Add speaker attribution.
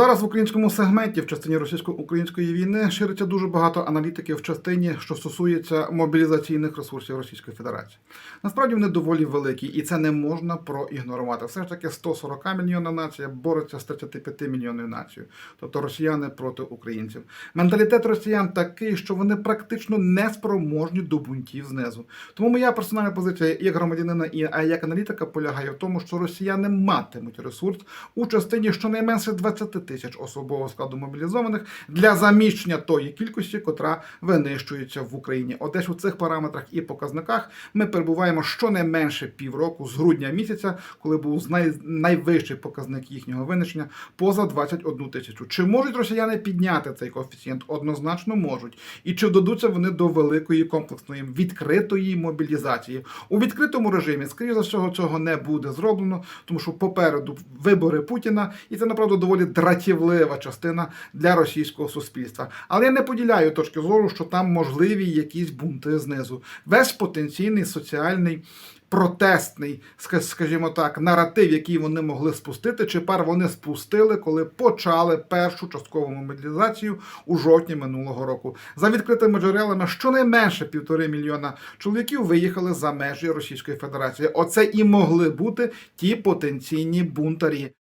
Speaker 1: Зараз в українському сегменті в частині російсько-української війни шириться дуже багато аналітиків в частині, що стосується мобілізаційних ресурсів Російської Федерації. Насправді вони доволі великі, і це не можна проігнорувати. Все ж таки 140 мільйонна нація бореться з 35 мільйонною нацією, тобто росіяни проти українців. Менталітет росіян такий, що вони практично не спроможні до бунтів знизу. Тому моя персональна позиція як громадянина і як аналітика полягає в тому, що росіяни матимуть ресурс у частині щонайменше 20 тисяч особового складу мобілізованих для заміщення тої кількості, котра винищується в Україні. Одесь у цих параметрах і показниках ми перебуваємо щонайменше півроку з грудня місяця, коли був най... найвищий показник їхнього винищення поза 21 тисячу. Чи можуть росіяни підняти цей коефіцієнт? Однозначно можуть. І чи додуться вони до великої комплексної відкритої мобілізації у відкритому режимі? Скоріше за всього, цього не буде зроблено, тому що попереду вибори Путіна, і це направду доволі дратівлива частина для російського суспільства. Але я не поділяю точки зору, що там можливі якісь бунти знизу. Весь потенційний соціальний. Протестний, скажімо так, наратив, який вони могли спустити, чи пар вони спустили, коли почали першу часткову мобілізацію у жовтні минулого року. За відкритими джерелами щонайменше півтори мільйона чоловіків виїхали за межі Російської Федерації. Оце і могли бути ті потенційні бунтарі.